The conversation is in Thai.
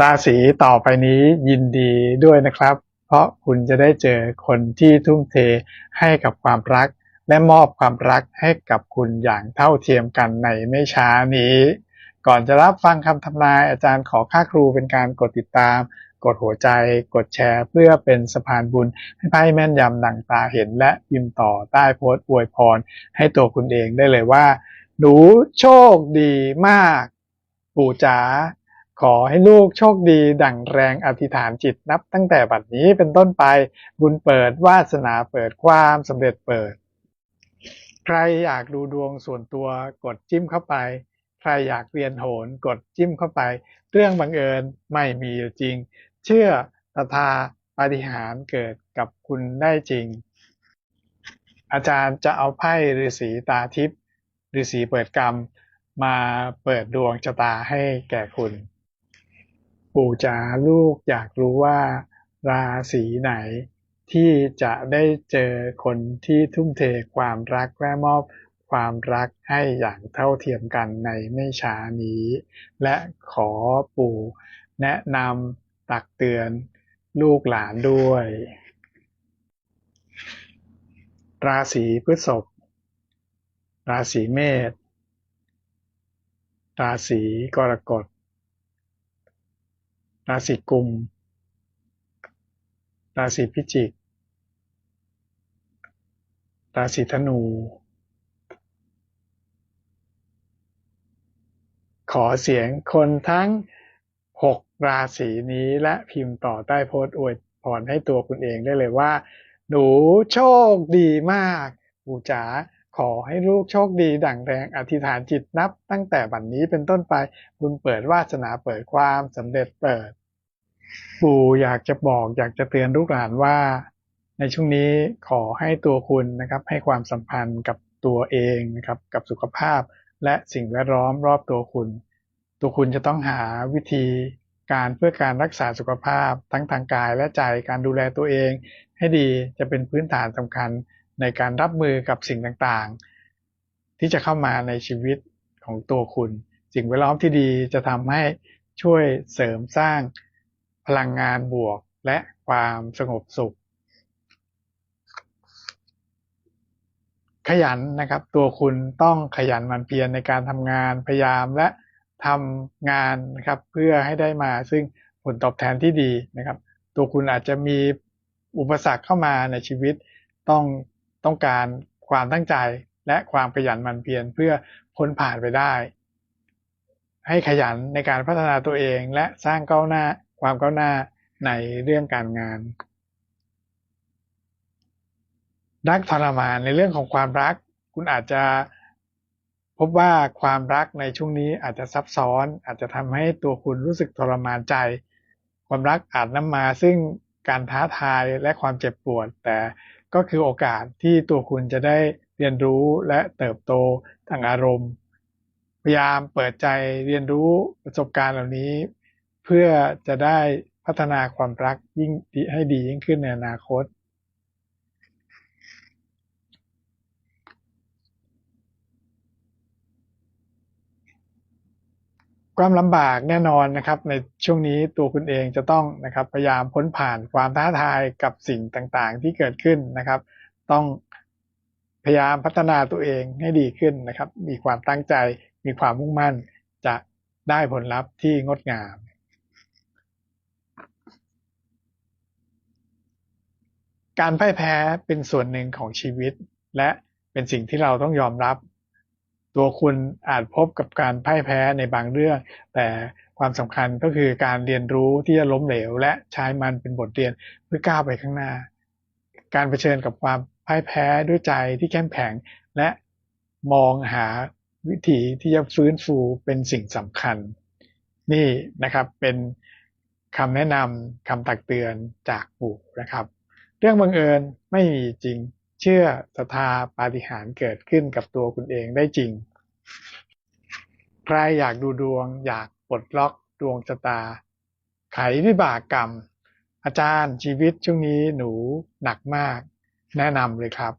ราศีต่อไปนี้ยินดีด้วยนะครับ เพราะคุณจะได้เจอคนที่ทุ่มเทให้กับความรัก และมอบความรักให้กับคุณอย่างเท่าเทียมกันในไม่ช้านี้ ก่อนจะรับฟังคำทำนายอาจารย์ขอค่าครูเป็นการกดติดตาม กดหัวใจ กดแชร์เพื่อเป็นสะพานบุญ ให้ไพ่แม่นยำดังตาเห็นและพิมพ์ต่อใต้โพสต์อวยพร ให้ตัวคุณเองได้เลยว่า หนูโชคดีมาก ปู่จ๋า ขอให้ลูกโชคดี ดั่งแรงอธิษฐานจิตนับตั้งแต่บัดนี้เป็นต้นไปบุญเปิดวาสนาเปิดความสำเร็จเปิด ใครอยากดูดวงส่วนตัวกดจิ้มเข้าไป ใครอยากเรียนโหนกดจิ้มเข้าไป เรื่องบังเอิญไม่มีอยู่จริง เชื่อศรัทธาปาฏิหาริย์เกิดกับคุณได้จริง อาจารย์จะเอาไพ่ฤาษีตาทิพย์ฤาษีเปิดกรรมมาเปิดดวงชะตาให้แก่คุณ ปู่จ๋าลูกอยากรู้ว่า ราศีไหน ที่จะได้เจอคนที่ทุ่มเทความรักและมอบความรักให้อย่างเท่าเทียมกันในไม่ช้านี้ และขอปู่แนะนำตักเตือนลูกหลานด้วย ราศีพฤษภราศีเมษราศีกรกฎ ราศีกุม ราศีพิจิก ราศีธนู ขอเสียงคนทั้งหกราศีนี้และพิมพ์ต่อใต้โพสต์อวยพรให้ตัวคุณเองได้เลยว่า หนูโชคดีมากปู่จ๋าขอให้ลูกโชคดีดั่งแรงอธิษฐานจิตนับตั้งแต่บัดนนี้เป็นต้นไปบุญเปิดวาสนาเปิดความสำเร็จเปิด ปู่อยากจะบอกอยากจะเตือนลูกหลานว่า ในช่วงนี้ขอให้ตัวคุณนะครับให้ความสัมพันธ์กับตัวเองนะครับกับสุขภาพ และสิ่งแวดล้อมรอบตัวคุณ ตัวคุณจะต้องหาวิธีการเพื่อการรักษาสุขภาพ ทั้งทางกายและใจการดูแลตัวเอง ให้ดีจะเป็นพื้นฐานสำคัญในการรับมือกับสิ่งต่างๆ ที่จะเข้ามาในชีวิตของตัวคุณ สิ่งแวดล้อมที่ดีจะทำให้ช่วยเสริมสร้าง ลังงานบวกและความสงบสุข ขยันนะครับ ตัวคุณต้องขยันมันเพียรในการทำงานพยายามและทำงานนะครับเพื่อให้ได้มาซึ่งผลตอบแทนที่ดีนะครับ ตัวคุณอาจจะมีอุปสรรคเข้ามาในชีวิตต้องต้องการความตั้งใจและความขยันมันเพียรเพื่อพ้นผ่านไปได้ ให้ขยันในการพัฒนาตัวเองและสร้างก้าวหน้า ความก้าวหน้าในเรื่องการงาน รักทรมานในเรื่องของความรัก คุณอาจจะพบว่าความรักในช่วงนี้อาจจะซับซ้อน อาจจะทำให้ตัวคุณรู้สึกทรมานใจ ความรักอาจนำมาซึ่งการท้าทายและความเจ็บปวด แต่ก็คือโอกาสที่ตัวคุณจะได้เรียนรู้และเติบโตทางอารมณ์ พยายามเปิดใจเรียนรู้ประสบการณ์เหล่านี้เพื่อจะได้พัฒนาความรักยิ่งให้ดียิ่งขึ้นในอนาคต ความลำบากแน่นอนนะครับ ในช่วงนี้ตัวคุณเองจะต้องนะครับพยายามพ้นผ่านความท้าทายกับสิ่งต่างๆ ที่เกิดขึ้นนะครับ ต้องพยายามพัฒนาตัวเองให้ดีขึ้นนะครับ มีความตั้งใจมีความมุ่งมั่นจะได้ผลลัพธ์ที่งดงาม การพ่ายแพ้เป็นส่วนหนึ่งของชีวิต และเป็นสิ่งที่เราต้องยอมรับ ตัวคุณอาจพบกับการพ่ายแพ้ในบางเรื่อง แต่ความสำคัญก็คือการเรียนรู้ที่จะล้มเหลว และใช้มันเป็นบทเรียนเพื่อก้าวไปข้างหน้า การเผชิญกับความพ่ายแพ้ด้วยใจที่เข้มแข็ง และมองหาวิธีที่จะฟื้นฟูเป็นสิ่งสำคัญ นี่นะครับเป็นคำแนะนำคำตักเตือนจากปู่นะครับ เรื่องบังเอิญไม่มีจริง เชื่อศรัทธาปาฏิหาริย์เกิดขึ้นกับตัวคุณเองได้จริง ใครอยากดูดวง อยากปลดล็อกดวงชะตา ไขวิบากกรรม อาจารย์ชีวิตช่วงนี้หนูหนักมาก แนะนำเลยครับ